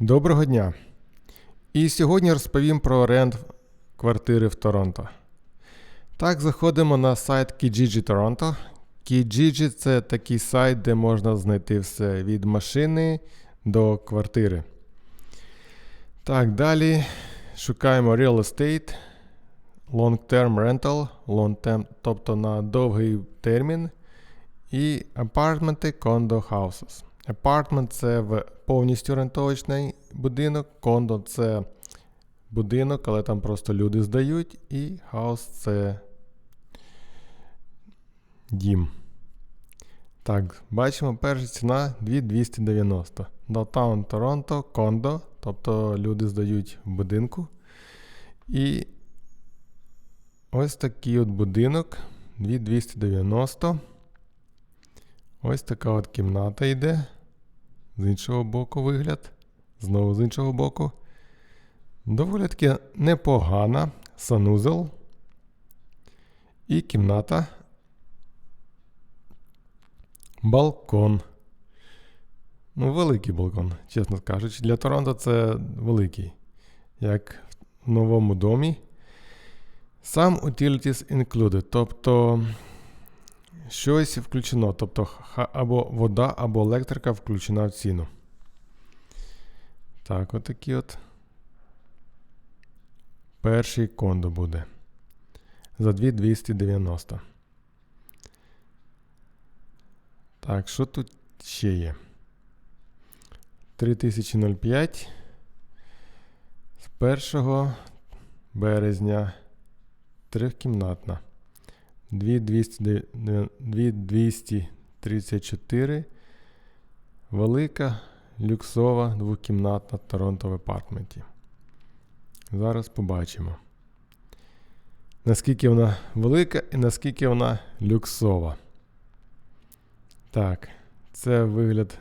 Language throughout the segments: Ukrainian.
Доброго дня! І сьогодні розповім про оренду квартири в Торонто. Так, заходимо на сайт Kijiji Toronto. Kijiji – це такий сайт, де можна знайти все від машини до квартири. Так, далі шукаємо Real Estate, Long Term Rental, long term, тобто на довгий термін, і апартменти Condo Houses. Апартмент це повністю рентовочний будинок, кондо це будинок, але там просто люди здають, і хаус це дім. Так, бачимо, перша ціна 2290. Downtown Торонто, кондо, тобто люди здають в будинку. І ось такий от будинок 2290. Ось така от кімната йде. З іншого боку вигляд. Знову з іншого боку. Доволі таки непогана санузел. І кімната. Балкон. Ну, великий балкон, чесно кажучи. Для Торонто це великий. Як в новому домі. Сам utilities included. Тобто щось включено. Тобто або вода, або електрика включена в ціну. Так, отакий от. Перший кондо буде. За 2290. Так, що тут ще є? 3005. З 1 березня. Трьохкімнатна. 2234. Велика люксова двокімнатна Торонто в апартменті. Зараз побачимо. Наскільки вона велика і наскільки вона люксова. Так, це вигляд.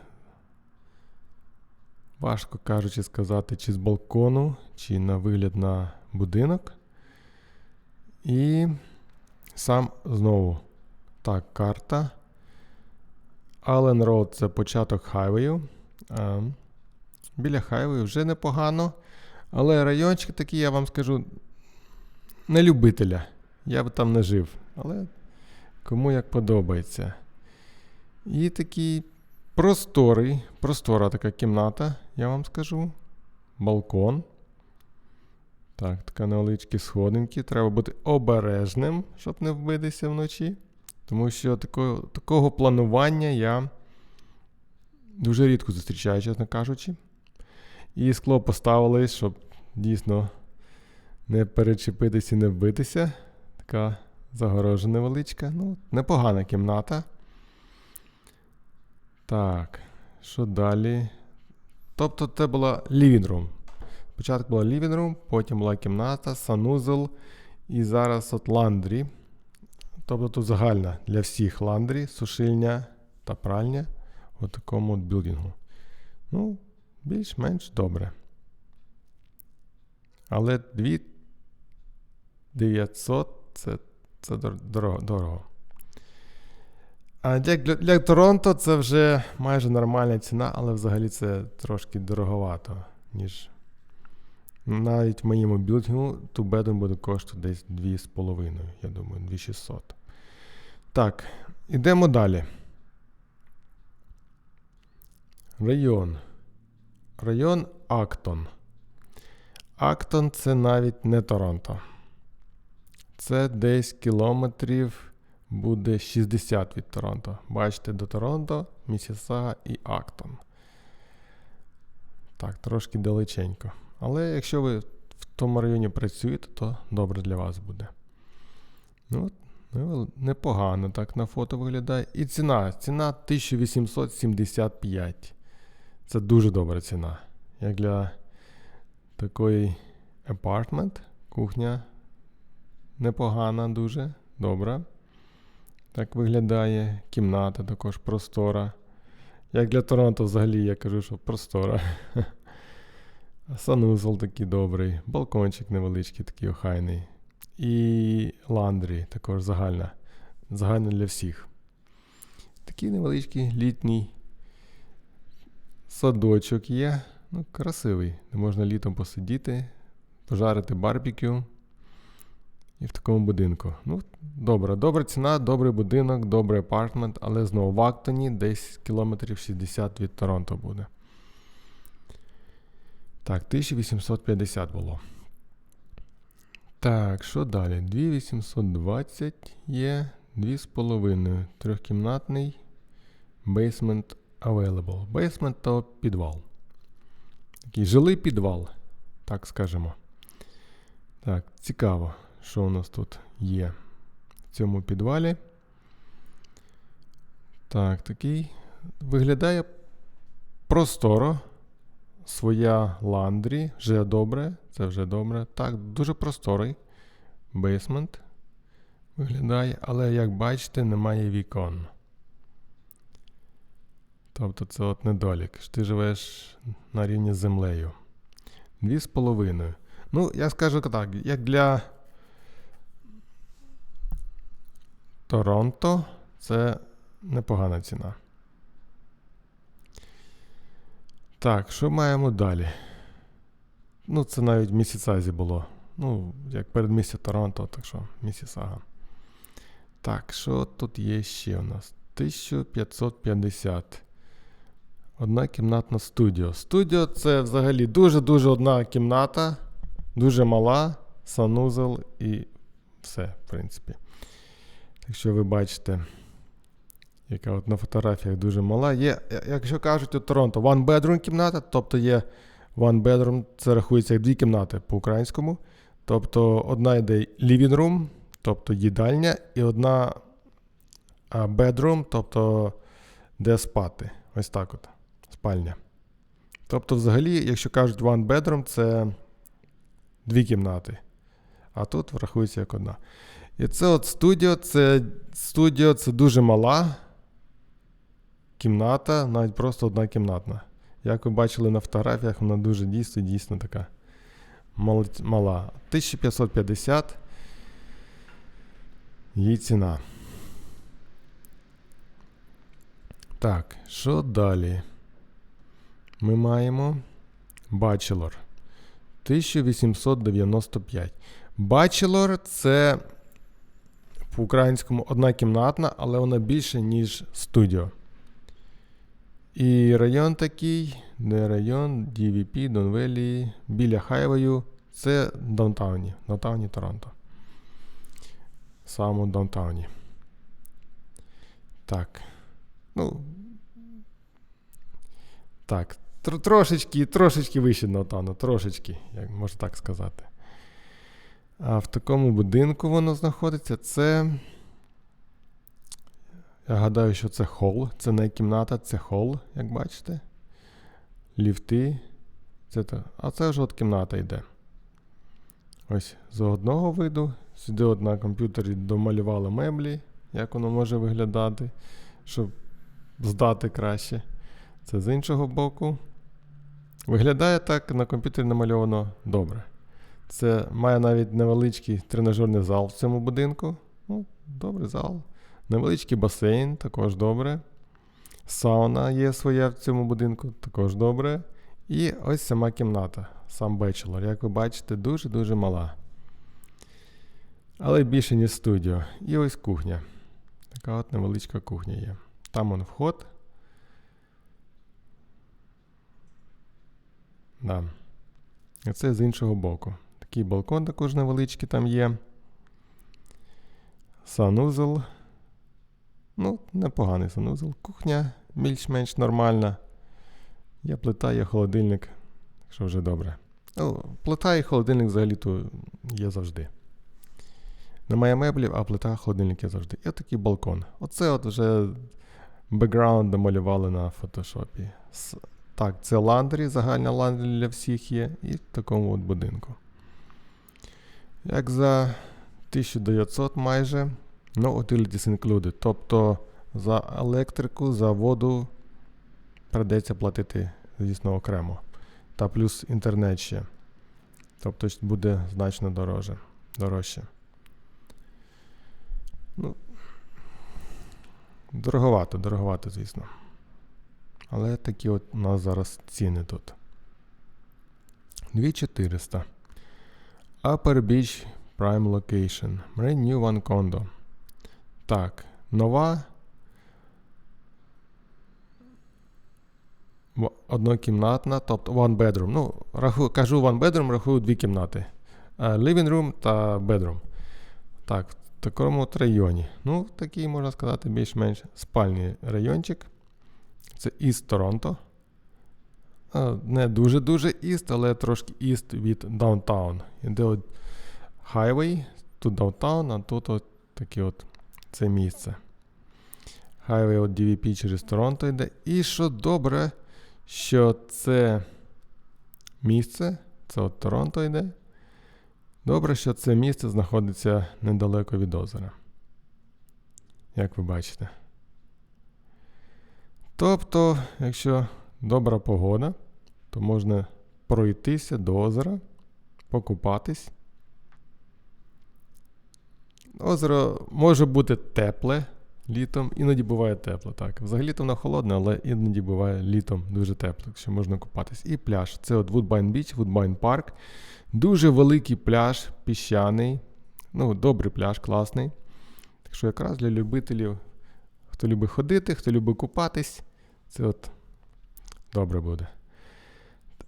Важко кажучи сказати, чи з балкону, чи на вигляд на будинок. І сам знову. Так, карта. Аллен Роуд це початок хайвею. Біля хайвею вже непогано. Але райончик такий, я вам скажу, не любителя. Я б там не жив. Але кому як подобається. І такий просторий, простора така кімната, я вам скажу. Балкон. Так, така невеличкі сходинки. Треба бути обережним, щоб не вбитися вночі. Тому що такого, такого планування я дуже рідко зустрічаю, чесно кажучи. І скло поставили, щоб дійсно не перечепитися і не вбитися. Така загорожа невеличка. Ну, непогана кімната. Так, що далі? Тобто це була living room. Спочатку була living room, потім була кімната, санузел і зараз от ландрі. Тобто тут загальна для всіх ландрі, сушильня та пральня у такому білдингу. Ну, більш-менш добре. Але 2900 це, це дорого. дорого. А для, для, для Торонто це вже майже нормальна ціна, але взагалі це трошки дороговато, ніж навіть в моєму білдингу тубедом буде коштувати десь 2,5, я думаю, 2600. Так, ідемо далі. Район. Район Актон. Актон це навіть не Торонто. Це десь кілометрів буде 60 від Торонто. Бачите, до Торонто, Місісага і Актон. Так, трошки далеченько. Але якщо ви в тому районі працюєте, то добре для вас буде. Ну, ну, непогано так на фото виглядає. І ціна. Ціна 1875. Це дуже добра ціна. Як для такої апартмент, кухня непогана, дуже добра. Так виглядає. Кімната також простора. Як для Торонто взагалі я кажу, що простора. Санузел такий добрий, балкончик невеличкий, такий охайний. І ландрі також загальна. Загальна для всіх. Такий невеличкий літній садочок є. Ну, красивий. Де можна літом посидіти, пожарити барбекю. І в такому будинку. Ну, добре, добра ціна, добрий будинок, добрий апартмент, але знову в Актоні десь кілометрів 60 від Торонто буде. Так, 1850 було. Так, що далі? 2820 є 2,5. Трьохкімнатний basement available. Basement то підвал. Такий жилий підвал, так скажемо. Так, цікаво, що у нас тут є в цьому підвалі. Так, такий виглядає просторо. Своя ландрі, вже добре, це вже добре. Так, дуже просторий бейсмент виглядає, але, як бачите, немає вікон. Тобто це от недолік. Ти живеш на рівні з землею. Дві з половиною. Ну, я скажу так, як для Торонто це непогана ціна. Так, що маємо далі? Ну, це навіть в Місісазі було. Ну, як передмістя Торонто, так що Місісага. Так, що тут є ще у нас? 1550. Одна кімнатна студіо. Студіо це взагалі дуже-дуже одна кімната, дуже мала, санузел і все, в принципі. Якщо ви бачите, яка от на фотографіях дуже мала. Є, якщо кажуть у Торонто, one bedroom кімната, тобто є one bedroom, це рахується як дві кімнати по-українському. Тобто одна йде living room, тобто їдальня, і одна bedroom, тобто де спати. Ось так от. Спальня. Тобто, взагалі, якщо кажуть one bedroom, це дві кімнати. А тут врахується як одна. І це от студіо, це студіо це дуже мала кімната, навіть просто одна кімнатна. Як ви бачили на фотографіях, вона дуже дійсно дійсно така мала. 1550 її ціна. Так, що далі? Ми маємо Bachelor 1895. Bachelor це по-українському одна кімнатна, але вона більше, ніж студіо. І район такий, де район DVP, Донвелі, біля Хайвею. Це даунтауні, даунтауні Торонто. Саме даунтауні. Так. Ну. Так. Трошечки трошечки вище даунтауну, трошечки, як можна так сказати. А в такому будинку воно знаходиться. Це. Я гадаю, що це хол. Це не кімната, це хол, як бачите. Ліфти. Це то. А це вже от кімната йде. Ось з одного виду. Сюди от на комп'ютері домалювали меблі, як воно може виглядати, щоб здати краще. Це з іншого боку. Виглядає так, на комп'ютері намальовано добре. Це має навіть невеличкий тренажерний зал в цьому будинку. Ну, Добрий зал. Невеличкий басейн, також добре. Сауна є своя в цьому будинку, також добре. І ось сама кімната, сам бечелор. Як ви бачите, дуже-дуже мала. Але більше, ніж студіо. І ось кухня. Така от невеличка кухня є. Там он вход. Да. І це з іншого боку. Такий балкон також невеличкий там є. Санузел. Ну, непоганий санузел. Кухня більш-менш нормальна. Є плита, є холодильник. Що вже добре. Ну, Плита і холодильник взагалі-то є завжди. Немає меблів, а плита, холодильник є завжди. Є такий балкон. Оце от вже бекграунд домалювали на фотошопі. Так, це ландрі, загальна ландрі для всіх є, і в такому от будинку. Як за 1900 майже No utilities included. Тобто за електрику, за воду придеться платити, звісно, окремо. Та плюс інтернет ще. Тобто буде значно дороже, дорожче. Ну, Дороговато, дороговато, звісно. Але такі от у нас зараз ціни тут. 2400. Upper Beach Prime Location. Brand New One Condo. Так, нова. Однокімнатна, тобто one bedroom. Ну, раху, кажу one bedroom, рахую дві кімнати. Е, Living room та bedroom. Так, в такому от районі. Ну, такий, можна сказати, більш-менш спальний райончик. Це East Торонто. Е, Не дуже-дуже East, але трошки East від Downtown. Іде от Highway, тут Downtown, а тут от таке от це місце. Highway от DVP через Торонто йде. І що добре, що це місце, це от Торонто йде. Добре, що це місце знаходиться недалеко від озера. Як ви бачите. Тобто, якщо добра погода, то можна пройтися до озера, покупатись. Озеро може бути тепле літом, іноді буває тепло. Так. Взагалі-то воно холодне, але іноді буває літом дуже тепло, якщо можна купатись. І пляж. Це от Woodbine Beach, Woodbine Park. Дуже великий пляж, піщаний. Ну, добрий пляж, класний. Так що якраз для любителів, хто любить ходити, хто любить купатись, це от добре буде.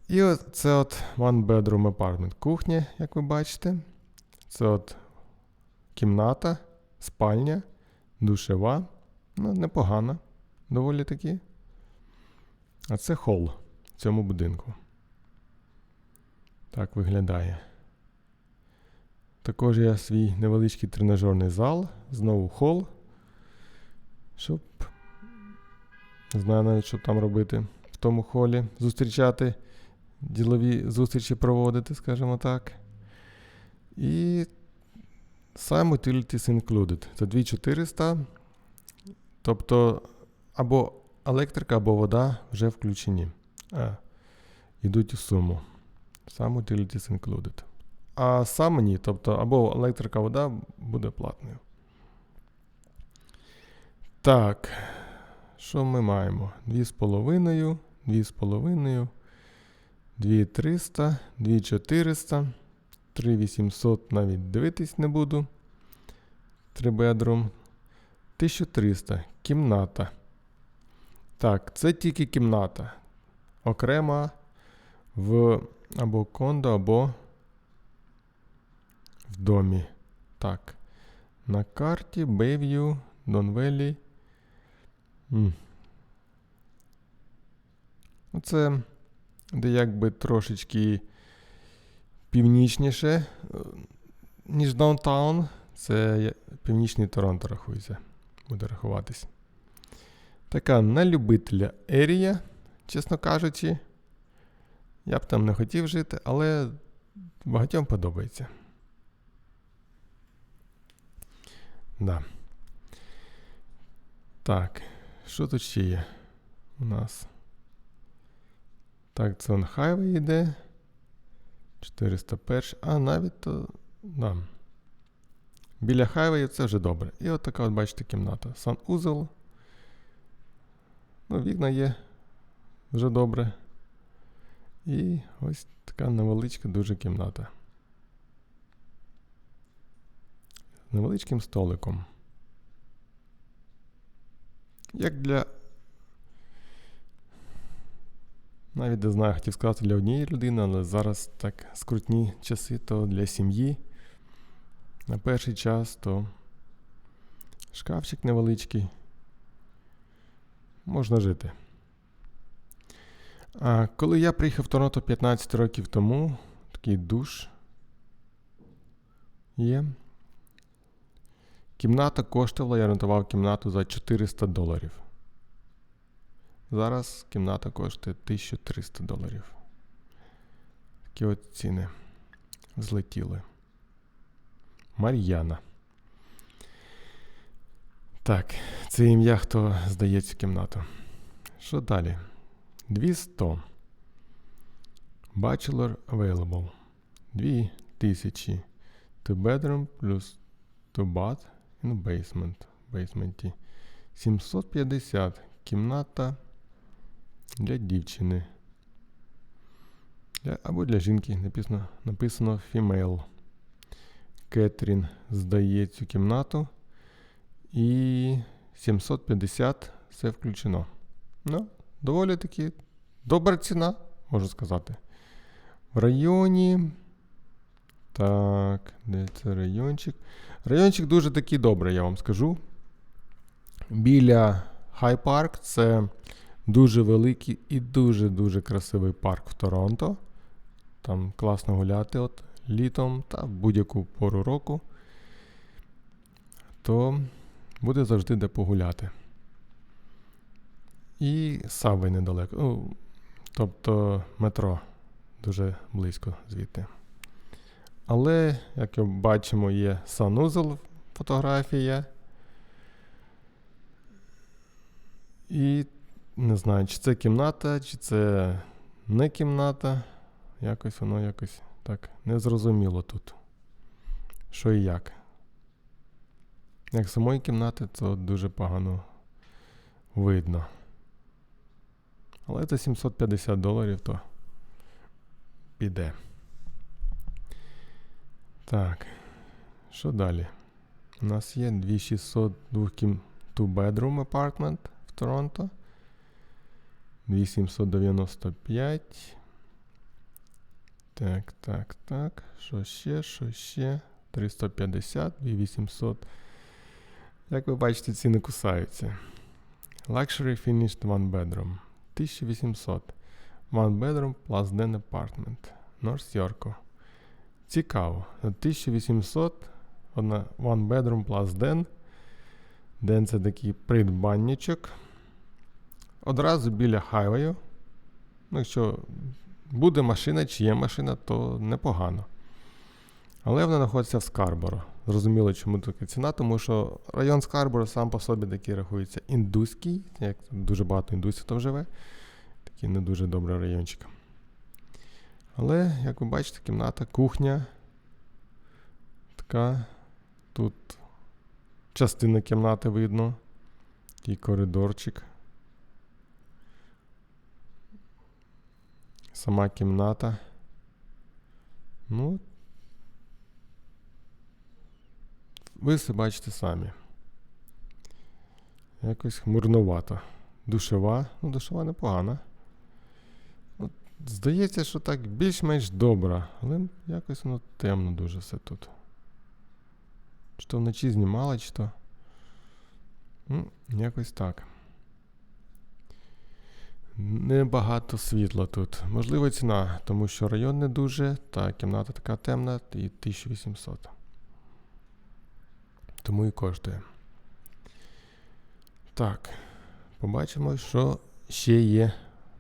І от це от one bedroom apartment. Кухня, як ви бачите. Це от кімната, спальня, душева. Ну, непогано, доволі таки. А це хол в цьому будинку. Так виглядає. Також є свій невеличкий тренажерний зал, знову хол. Щоб. Не знаю навіть, що там робити в тому холі. Зустрічати, ділові зустрічі проводити, скажімо так. І сам utilities included. Це 2400. Тобто або електрика, або вода вже включені. А, йдуть у суму. Сам utilities included. А сам ні, тобто або електрика, вода буде платною. Так. Що ми маємо? 2,5, 2,5, 2300, 2400, 3800 навіть дивитись не буду. 3 bedroom. 1300. Кімната. Так, це тільки кімната. Окрема в або кондо, або в домі. Так. На карті Bayview, Донвелі. Це де якби трошечки північніше, е, ніж Даунтаун. Це північний Торонто рахується. Буде рахуватись. Така на любителя ерія, чесно кажучи. Я б там не хотів жити, але багатьом подобається. Да. Так, що тут ще є у нас? Так, це он хайвей йде. 401. А, навіть то. Да. Біля хайвею це вже добре. І от така, от, бачите, кімната. Санузел. Ну, вікна є вже добре. І ось така невеличка дуже кімната. Невеличким столиком. Як для. Навіть не знаю, хотів сказати для однієї людини, але зараз так скрутні часи, то для сім'ї. На перший час то шкафчик невеличкий. Можна жити. А коли я приїхав в Торонто 15 років тому, такий душ є. Кімната коштувала, я орієнтував кімнату за 400 доларів. Зараз кімната коштує 1300 доларів. Такі от ціни злетіли. Мар'яна. Так, це ім'я, хто здає цю кімнату. Що далі? 200. Bachelor available. 2000. Two bedroom плюс two bath in basement. Басьменті. 750. Кімната для дівчини. Для, або для жінки написано, написано female. Кетрін здає цю кімнату. І 750 все включено. Ну, доволі таки добра ціна, можу сказати. В районі. Так, де це райончик? Райончик дуже такий добрий, я вам скажу. Біля Хай Парк це дуже великий і дуже-дуже красивий парк в Торонто. Там класно гуляти от літом та в будь-яку пору року. То буде завжди де погуляти. І Саввей недалеко. Ну, тобто метро дуже близько звідти. Але, як бачимо, є санузел фотографія. І не знаю, чи це кімната, чи це не кімната. Якось воно якось так незрозуміло тут. Що і як. Як самої кімнати, то дуже погано видно. Але це 750 доларів, то піде. Так. Що далі? У нас є 2600 2 bedroom apartment в Торонто. 2795. Так, так, так. Що ще? Що ще? 350, 2800. Як ви бачите, ціни кусаються. Luxury finished one bedroom. 1800. One bedroom plus den apartment. North Yorko. Цікаво. 1800. Одна one bedroom plus den. Den це такий придбанничок. Одразу біля хайвею. Ну, якщо буде машина чи є машина, то непогано. Але вона знаходиться в Скарборо. Зрозуміло, чому така ціна, тому що район Скарборо сам по собі такий рахується індуський, як дуже багато індусів там живе. Такий не дуже добрий райончик. Але, як ви бачите, кімната, кухня. Така. Тут частина кімнати видно. Такий коридорчик. Сама кімната. Ну, ви все бачите самі. Якось хмурновато. Душева. Ну, душева непогана. От, Здається, що так більш-менш добра, але якось воно темно дуже все тут. Чи то вночі знімала, чи то. Ну, Якось так. Небагато світла тут. Можливо, ціна, тому що район не дуже, та кімната така темна і 1800. Тому і коштує. Так. Побачимо, що ще є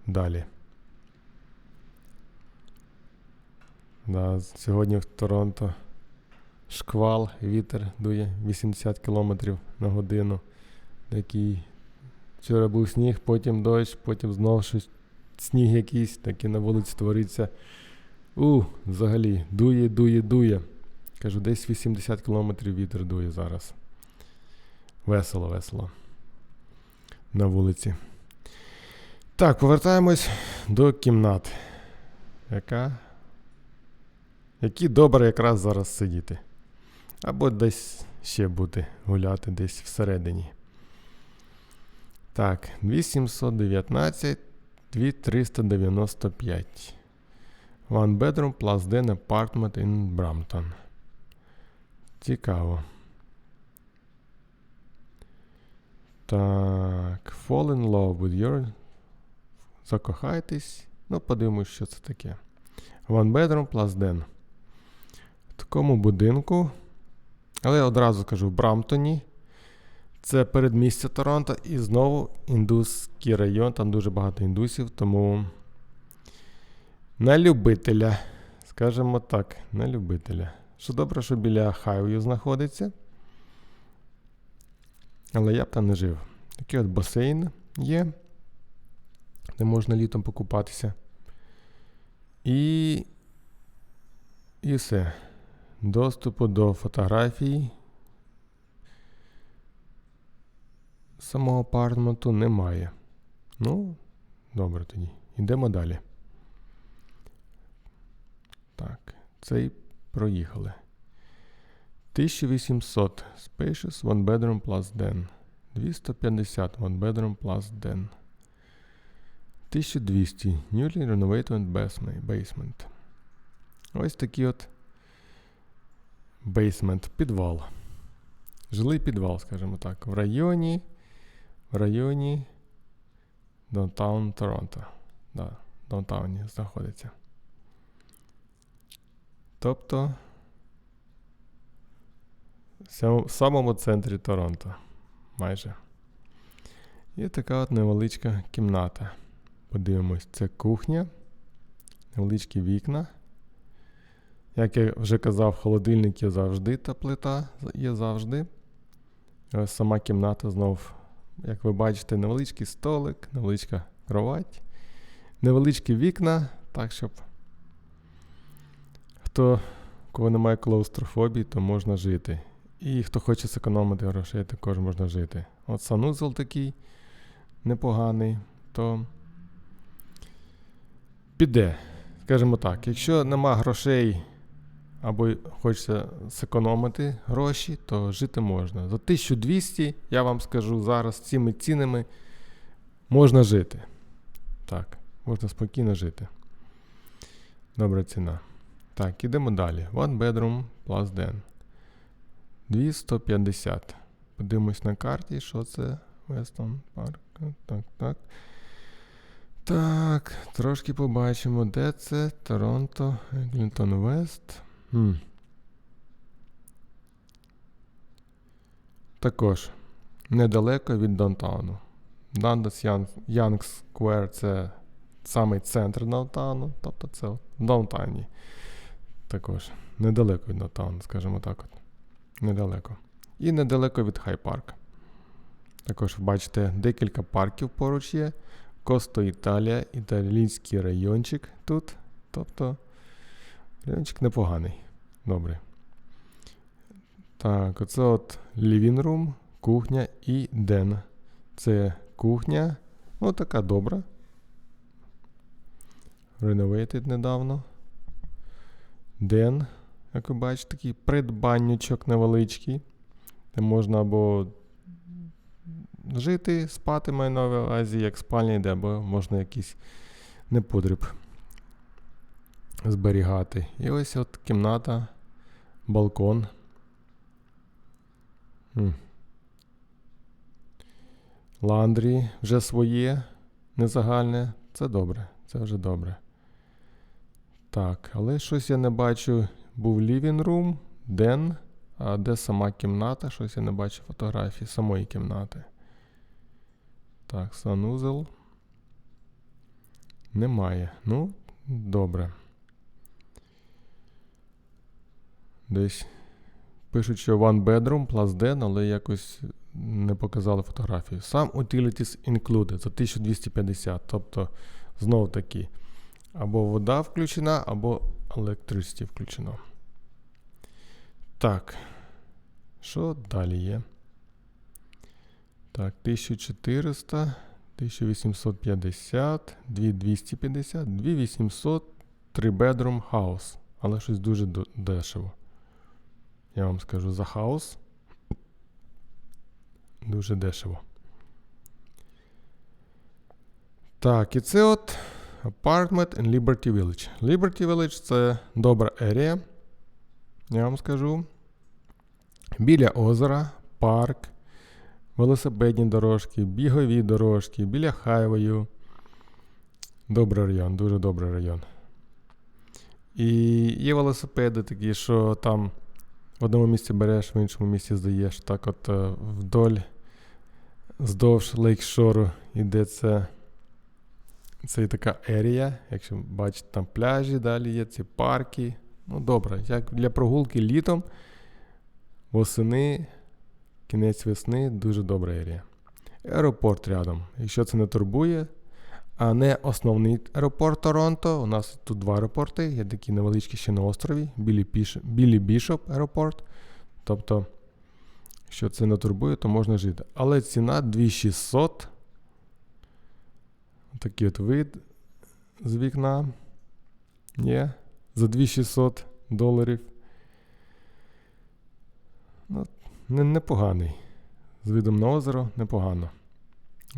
далі. Да, Сьогодні в Торонто шквал, вітер дує 80 км на годину. Такий Вчора був сніг, потім дощ, потім знову щось сніг якийсь, такий на вулиці твориться. У, взагалі, дує, дує, дує. Кажу, десь 80 км вітер дує зараз. Весело, весело. На вулиці. Так, повертаємось до кімнат. Яка? Які добре якраз зараз сидіти. Або десь ще бути гуляти десь всередині. Так, 2719, 2395. One bedroom plus den apartment in Brampton. Цікаво. Так. Fall in love with your. Закохайтесь. Ну, подивимось, що це таке. One bedroom plus den. В такому будинку. Але я одразу кажу в Брамптоні. Це передмістя Торонто і знову індуський район, там дуже багато індусів, тому на любителя, скажімо так, на любителя. Що добре, що біля хайвію знаходиться. Але я б там не жив. Такий от басейн є, де можна літом покупатися. І і все. Доступу до фотографій самого апартменту немає. Ну, добре тоді. Йдемо далі. Так, цей проїхали. 1800 spacious one bedroom plus den. 250 one bedroom plus den. 1200 newly renovated basement. basement. Ось такий от бейсмент, підвал. Жилий підвал, скажімо так, в районі. Районі Даунтаун Торонто. Да, в даунтауні знаходиться. Тобто в самому центрі Торонто. Майже. І така от невеличка кімната. Подивимось, це кухня, невеличкі вікна. Як я вже казав, холодильник є завжди та плита є завжди. Ось сама кімната знов, як ви бачите, невеличкий столик, невеличка кровать, невеличкі вікна, так щоб хто кого немає клаустрофобії, то можна жити. І хто хоче зекономити грошей, також можна жити. От санузел такий непоганий, то піде. Скажімо так, якщо нема грошей або хочеться зекономити гроші, то жити можна. За 1200, я вам скажу зараз, цими цінами можна жити. Так, можна спокійно жити. Добра ціна. Так, ідемо далі. One bedroom plus den. 250. Подивимось на карті, що це Weston Park. Так, так. Так, трошки побачимо, де це. Торонто, Еглінтон Вест. Хм. Також недалеко від Даунтауну. Дандас Янг Сквер це самий центр Даунтауну, тобто це в Даунтауні. Також недалеко від Даунтауну, скажімо так. от. Недалеко. І недалеко від Хай Парк. Також бачите, декілька парків поруч є. Косто Італія, італійський райончик тут. Тобто райончик непоганий. Добре. Так, оце от living room, кухня і ден. Це кухня. Ну, така добра. Renovated недавно. Ден, як ви бачите, такий придбаннючок невеличкий. Де можна або жити, спати маю на увазі, як спальня йде, або можна якийсь неподріб зберігати. І ось от кімната, балкон. Ландрі вже своє, незагальне. Це добре, це вже добре. Так, але щось я не бачу. Був living room, ден, а де сама кімната, щось я не бачу фотографії самої кімнати. Так, санузел. Немає. Ну, добре. Десь пишуть, що one bedroom plus den, але якось не показали фотографію. Сам utilities included за 1250. Тобто, знов таки, або вода включена, або electricity включено. Так. Що далі є? Так, 1400, 1850, 2250, 2800, 3 bedroom house. Але щось дуже дешево. Я вам скажу за хаус. Дуже дешево. Так, і це от Apartment in Liberty Village. Liberty Village це добра ерія. Я вам скажу. Біля озера, парк, велосипедні дорожки, бігові дорожки, біля хайвею. Добрий район, дуже добрий район. І є велосипеди такі, що там в одному місці береш, в іншому місці здаєш. Так от е, вдоль, вздовж лейкшору йде це. Це така ерія, якщо бачите, там пляжі далі є, ці парки. Ну, добре, як для прогулки літом, восени, кінець весни дуже добра ерія. Аеропорт рядом. Якщо це не турбує, а не основний аеропорт Торонто. У нас тут два аеропорти, є такі невеличкі ще на острові, Білі, Бішоп аеропорт. Тобто, якщо це не турбує, то можна жити. Але ціна 2600. Такий от вид з вікна. Є. за 2600 доларів. Ну, не, непоганий. З видом на озеро непогано.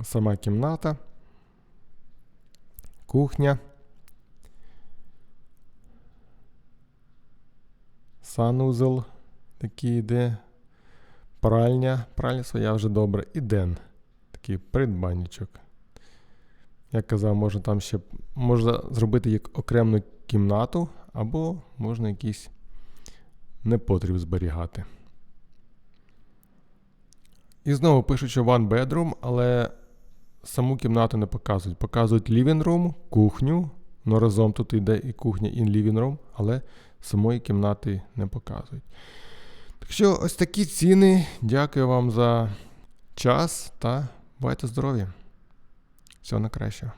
Сама кімната. Кухня. Санузел такий йде. Пральня. Пральня своя вже добре. І ден. Такий придбанничок. Як казав, можна там ще можна зробити як окрему кімнату, або можна якийсь непотріб зберігати. І знову пишуть, що one bedroom, але саму кімнату не показують. Показують living room, кухню. Ну разом тут йде і кухня, і living room, але самої кімнати не показують. Так що ось такі ціни. Дякую вам за час та бувайте здорові. Всього найкращого.